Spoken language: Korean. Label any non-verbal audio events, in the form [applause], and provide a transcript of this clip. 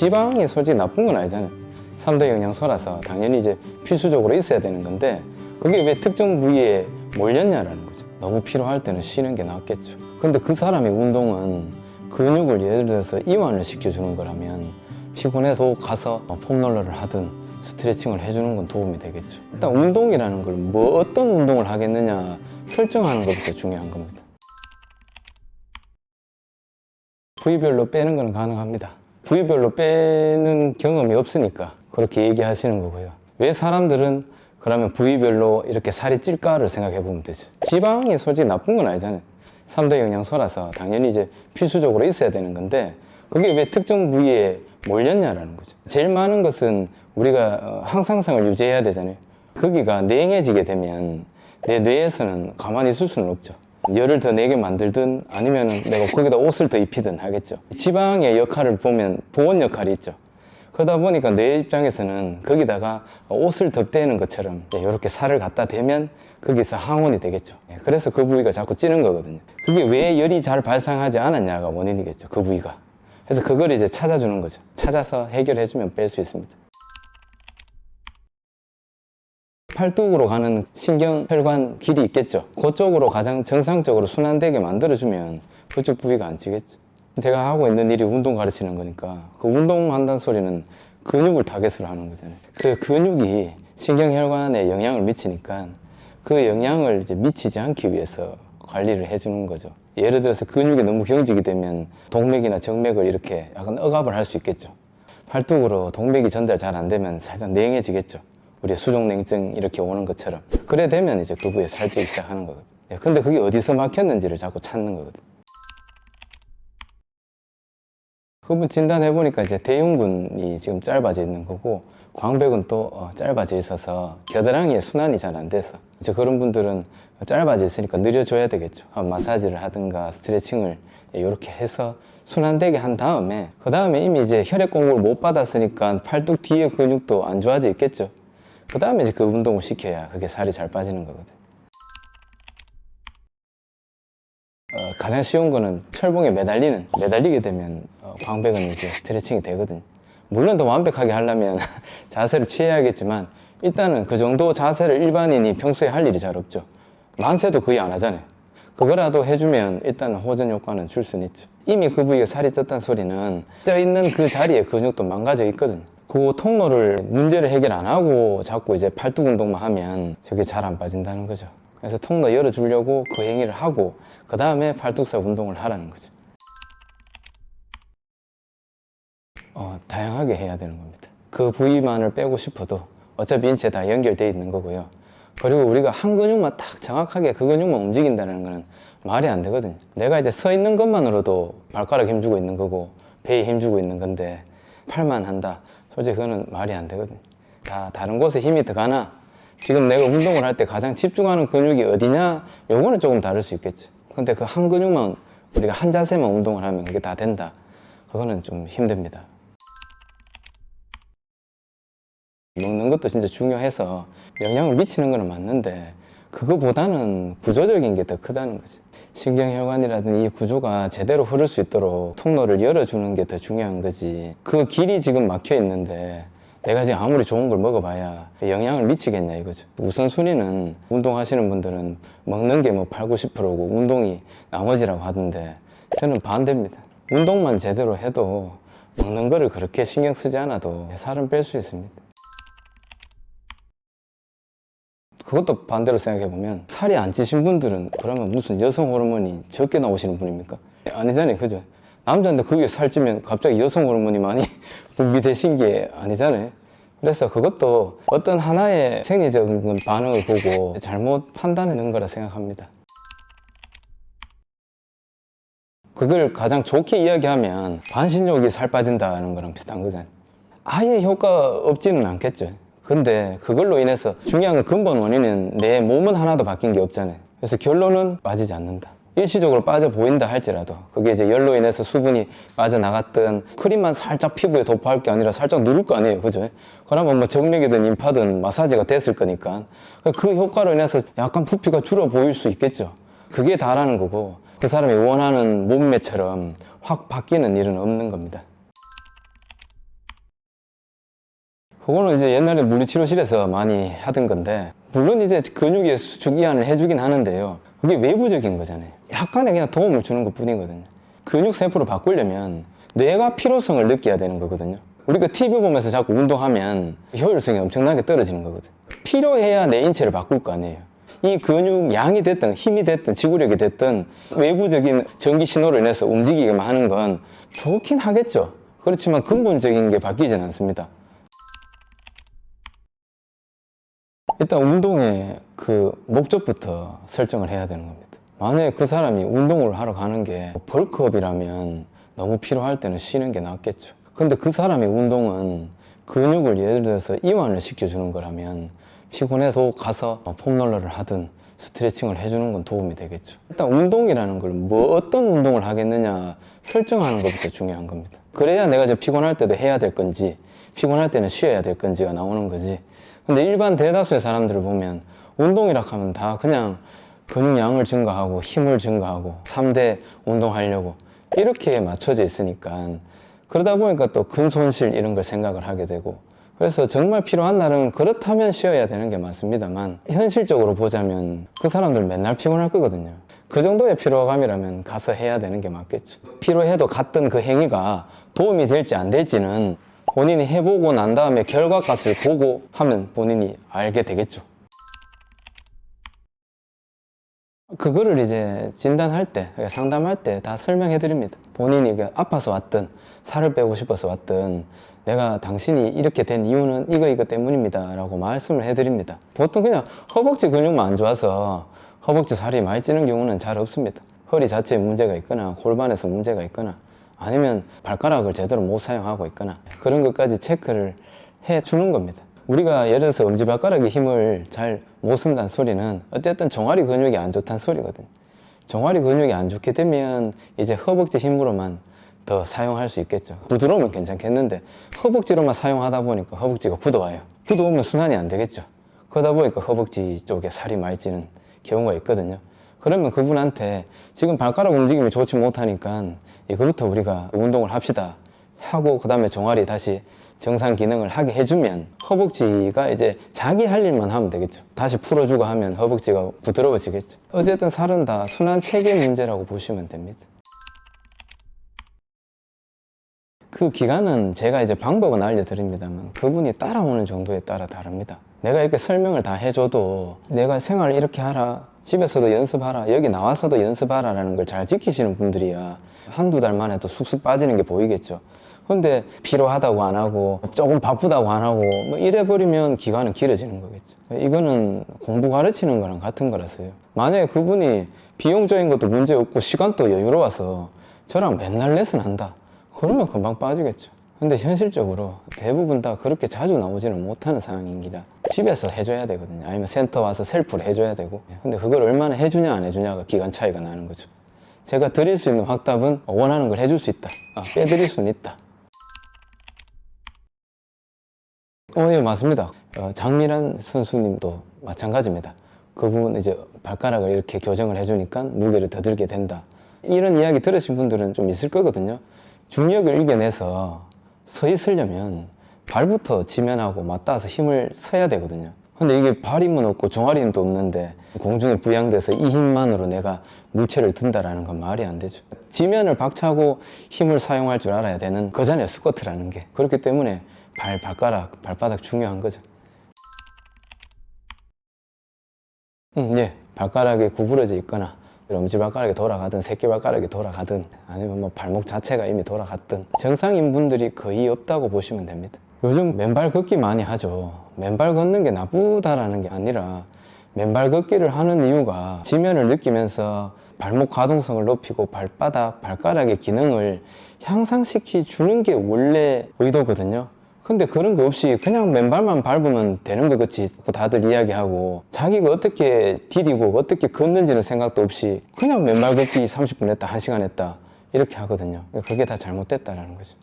지방이 솔직히 나쁜 건 아니잖아요. 삼대 영양소라서 당연히 이제 필수적으로 있어야 되는 건데 그게 왜 특정 부위에 몰렸냐라는 거죠. 너무 필요할 때는 쉬는 게 낫겠죠. 근데 그 사람의 운동은 근육을 예를 들어서 이완을 시켜주는 거라면 피곤해서 가서 뭐 폼롤러를 하든 스트레칭을 해주는 건 도움이 되겠죠. 일단 운동이라는 걸 뭐 어떤 운동을 하겠느냐 설정하는 것부터 중요한 겁니다. 부위별로 빼는 건 가능합니다. 부위별로 빼는 경험이 없으니까 그렇게 얘기하시는 거고요. 왜 사람들은 그러면 부위별로 이렇게 살이 찔까를 생각해 보면 되죠. 지방이 솔직히 나쁜 건 아니잖아요. 삼대 영양소라서 당연히 이제 필수적으로 있어야 되는 건데 그게 왜 특정 부위에 몰렸냐라는 거죠. 제일 많은 것은 우리가 어, 항상성을 유지해야 되잖아요. 거기가 냉해지게 되면 내 뇌에서는 가만히 있을 수는 없죠. 열을 더 내게 만들든 아니면 내가 거기다 옷을 더 입히든 하겠죠. 지방의 역할을 보면 보온 역할이 있죠. 그러다 보니까 내 입장에서는 거기다가 옷을 덧대는 것처럼 이렇게 살을 갖다 대면 거기서 항원이 되겠죠. 예, 그래서 그 부위가 자꾸 찌는 거거든요. 그게 왜 열이 잘 발생하지 않았냐가 원인이겠죠. 그 부위가. 그래서 그걸 이제 찾아주는 거죠. 찾아서 해결해주면 뺄 수 있습니다. 팔뚝으로 가는 신경 혈관 길이 있겠죠. 그쪽으로 가장 정상적으로 순환되게 만들어주면 그쪽 부위가 안 찌겠죠. 제가 하고 있는 일이 운동 가르치는 거니까 그 운동한다는 소리는 근육을 타겟으로 하는 거잖아요. 그 근육이 신경 혈관에 영향을 미치니까 그 영향을 이제 미치지 않기 위해서 관리를 해주는 거죠. 예를 들어서 근육이 너무 경직이 되면 동맥이나 정맥을 이렇게 약간 억압을 할 수 있겠죠. 팔뚝으로 동맥이 전달 잘 안 되면 살짝 냉해지겠죠. 우리 수족냉증 이렇게 오는 것처럼. 그래 되면 이제 그 부위에 살찌기 시작하는 거거든. 요 근데 그게 어디서 막혔는지를 자꾸 찾는 거거든. 그분 진단해 보니까 이제 대흉근이 지금 짧아져 있는 거고 광배근 또 어, 짧아져 있어서 겨드랑이에 순환이 잘 안 돼서 이제 그런 분들은 짧아져 있으니까 늘려줘야 되겠죠. 한 마사지를 하든가 스트레칭을 이렇게 해서 순환되게 한 다음에 그 다음에 이미 이제 혈액 공급을 못 받았으니까 팔뚝 뒤에 근육도 안 좋아져 있겠죠. 그 다음에 이제 그 운동을 시켜야 그게 살이 잘 빠지는 거거든. 어, 가장 쉬운 거는 철봉에 매달리는 매달리게 되면 어, 광배근 이제 스트레칭이 되거든. 물론 더 완벽하게 하려면 [laughs] 자세를 취해야겠지만 일단은 그 정도 자세를 일반인이 평소에 할 일이 잘 없죠. 만세도 거의 안 하잖아요. 그거라도 해주면 일단 호전 효과는 줄 수는 있죠. 이미 그 부위가 살이 쪘다는 소리는 쪄 있는 그 자리에 근육도 망가져 있거든. 그 통로를 문제를 해결 안 하고 자꾸 이제 팔뚝 운동만 하면 저게 잘 안 빠진다는 거죠. 그래서 통로 열어주려고 그 행위를 하고 그 다음에 팔뚝살 운동을 하라는 거죠. 어, 다양하게 해야 되는 겁니다. 그 부위만을 빼고 싶어도 어차피 인체 다 연결돼 있는 거고요. 그리고 우리가 한 근육만 딱 정확하게 그 근육만 움직인다는 거는 말이 안 되거든요. 내가 이제 서 있는 것만으로도 발가락 힘주고 있는 거고 배에 힘주고 있는 건데 팔만 한다. 솔직히 그거는 말이 안 되거든요. 다 다른 곳에 힘이 들어가나 지금 내가 운동을 할 때 가장 집중하는 근육이 어디냐? 요거는 조금 다를 수 있겠죠. 근데 그 한 근육만 우리가 한 자세만 운동을 하면 그게 다 된다. 그거는 좀 힘듭니다. 먹는 것도 진짜 중요해서 영향을 미치는 거는 맞는데 그거보다는 구조적인 게 더 크다는 거지. 신경혈관이라든 이 구조가 제대로 흐를 수 있도록 통로를 열어주는 게 더 중요한 거지. 그 길이 지금 막혀 있는데 내가 지금 아무리 좋은 걸 먹어봐야 영향을 미치겠냐 이거죠. 우선순위는 운동하시는 분들은 먹는 게 뭐 8, 90%고 운동이 나머지라고 하던데 저는 반대입니다. 운동만 제대로 해도 먹는 거를 그렇게 신경 쓰지 않아도 살은 뺄 수 있습니다. 그것도 반대로 생각해 보면 살이 안 찌신 분들은 그러면 무슨 여성 호르몬이 적게 나오시는 분입니까? 아니잖아요, 그죠? 남자인데 그게 살찌면 갑자기 여성 호르몬이 많이 [laughs] 분비되신 게 아니잖아요. 그래서 그것도 어떤 하나의 생리적인 반응을 보고 잘못 판단하는 거라 생각합니다. 그걸 가장 좋게 이야기하면 반신욕이 살 빠진다는 거랑 비슷한 거잖아요. 아예 효과 없지는 않겠죠. 근데 그걸로 인해서 중요한 건 근본 원인은 내 몸은 하나도 바뀐 게 없잖아요. 그래서 결론은 빠지지 않는다. 일시적으로 빠져 보인다 할지라도 그게 이제 열로 인해서 수분이 빠져나갔든 크림만 살짝 피부에 도포할 게 아니라 살짝 누를 거 아니에요. 그죠? 그러면 뭐 정맥이든 임파든 마사지가 됐을 거니까 그 효과로 인해서 약간 부피가 줄어 보일 수 있겠죠. 그게 다라는 거고 그 사람이 원하는 몸매처럼 확 바뀌는 일은 없는 겁니다. 그거는 이제 옛날에 물리치료실에서 많이 하던 건데 물론 이제 수축 이완을 해주긴 하는데요. 그게 외부적인 거잖아요. 약간의 그냥 도움을 주는 것 뿐이거든요. 근육 세포를 바꾸려면 뇌가 필요성을 느껴야 되는 거거든요. 우리가 TV 보면서 자꾸 운동하면 효율성이 엄청나게 떨어지는 거거든요. 필요해야 내 인체를 바꿀 거 아니에요. 이 근육 양이 됐든 힘이 됐든 지구력이 됐든 외부적인 전기 신호로 인해서 움직이게만 하는 건 좋긴 하겠죠. 그렇지만 근본적인 게 바뀌진 않습니다. 일단 운동의 그 목적부터 설정을 해야 되는 겁니다. 만약에 그 사람이 운동을 하러 가는 게 벌크업이라면 너무 필요할 때는 쉬는 게 낫겠죠. 근데 그 사람의 운동은 근육을 예를 들어서 이완을 시켜주는 거라면 피곤해서 가서 폼롤러를 하든 스트레칭을 해주는 건 도움이 되겠죠. 일단 운동이라는 걸 뭐 어떤 운동을 하겠느냐 설정하는 것부터 중요한 겁니다. 그래야 내가 이제 피곤할 때도 해야 될 건지 피곤할 때는 쉬어야 될 건지가 나오는 거지. 근데 일반 대다수의 사람들을 보면 운동이라 하면 다 그냥 근육량을 증가하고 힘을 증가하고 3대 운동하려고 이렇게 맞춰져 있으니까 그러다 보니까 또 근손실 이런 걸 생각을 하게 되고 그래서 정말 필요한 날은 그렇다면 쉬어야 되는 게 맞습니다만 현실적으로 보자면 그 사람들 맨날 피곤할 거거든요. 그 정도의 피로감이라면 가서 해야 되는 게 맞겠죠. 피로해도 갔던 그 행위가 도움이 될지 안 될지는 본인이 해보고 난 다음에 결과값을 보고 하면 본인이 알게 되겠죠. 그거를 이제 진단할 때, 상담할 때 다 설명해 드립니다. 본인이 그 아파서 왔든, 살을 빼고 싶어서 왔든, 내가 당신이 이렇게 된 이유는 이거 이거 때문입니다. 라고 말씀을 해 드립니다. 보통 그냥 허벅지 근육만 안 좋아서 허벅지 살이 많이 찌는 경우는 잘 없습니다. 허리 자체에 문제가 있거나, 골반에서 문제가 있거나, 아니면 발가락을 제대로 못 사용하고 있거나, 그런 것까지 체크를 해 주는 겁니다. 우리가 예를 들어서 엄지발가락에 힘을 잘 못 쓴다는 소리는 어쨌든 종아리 근육이 안 좋다는 소리거든요. 종아리 근육이 안 좋게 되면 이제 허벅지 힘으로만 더 사용할 수 있겠죠. 부드러우면 괜찮겠는데 허벅지로만 사용하다 보니까 허벅지가 굳어와요. 굳어오면 순환이 안 되겠죠. 그러다 보니까 허벅지 쪽에 살이 많이 찌는 경우가 있거든요. 그러면 그분한테 지금 발가락 움직임이 좋지 못하니까 이거부터 우리가 운동을 합시다 하고 그 다음에 종아리 다시 정상 기능을 하게 해주면 허벅지가 이제 자기 할 일만 하면 되겠죠. 다시 풀어주고 하면 허벅지가 부드러워지겠죠. 어쨌든 살은 다 순환 체계 문제라고 보시면 됩니다. 그 기간은 제가 이제 방법은 알려드립니다만 그분이 따라오는 정도에 따라 다릅니다. 내가 이렇게 설명을 다 해줘도 내가 생활을 이렇게 하라 집에서도 연습하라 여기 나와서도 연습하라 라는 걸 잘 지키시는 분들이야 한두 달 만에 또 쑥쑥 빠지는 게 보이겠죠. 근데 피로하다고 안 하고 조금 바쁘다고 안 하고 뭐 이래 버리면 기간은 길어지는 거겠죠. 이거는 공부 가르치는 거랑 같은 거라서요. 만약에 그분이 비용적인 것도 문제 없고 시간도 여유로워서 저랑 맨날 레슨 한다. 그러면 금방 빠지겠죠. 근데 현실적으로 대부분 다 그렇게 자주 나오지는 못하는 상황인기라 집에서 해줘야 되거든요. 아니면 센터 와서 셀프를 해줘야 되고. 근데 그걸 얼마나 해주냐 안 해주냐가 기간 차이가 나는 거죠. 제가 드릴 수 있는 확답은 원하는 걸 해줄 수 있다. 아, 빼드릴 수는 있다. 어, 예, 맞습니다. 어, 장미란 선수님도 마찬가지입니다. 그분 이제 발가락을 이렇게 교정을 해주니까 무게를 더 들게 된다. 이런 이야기 들으신 분들은 좀 있을 거거든요. 중력을 이겨내서 서 있으려면 발부터 지면하고 맞닿아서 힘을 써야 되거든요. 근데 이게 발 힘은 없고 종아리 힘도 없는데 공중에 부양돼서 이 힘만으로 내가 물체를 든다라는 건 말이 안 되죠. 지면을 박차고 힘을 사용할 줄 알아야 되는 거잖아요. 스쿼트라는 게. 그렇기 때문에 발, 발가락, 발바닥 중요한 거죠. 음, 예. 발가락이 구부러져 있거나 엄지발가락이 돌아가든 새끼발가락이 돌아가든 아니면 뭐 발목 자체가 이미 돌아갔든 정상인 분들이 거의 없다고 보시면 됩니다. 요즘 맨발 걷기 많이 하죠. 맨발 걷는 게 나쁘다라는 게 아니라 맨발 걷기를 하는 이유가 지면을 느끼면서 발목 가동성을 높이고 발바닥, 발가락의 기능을 향상시키 주는 게 원래 의도거든요. 근데 그런 거 없이 그냥 맨발만 밟으면 되는 것 같이 다들 이야기하고 자기가 어떻게 디디고 어떻게 걷는지는 생각도 없이 그냥 맨발 걷기 30분 했다, 1시간 했다 이렇게 하거든요. 그게 다 잘못됐다라는 거죠.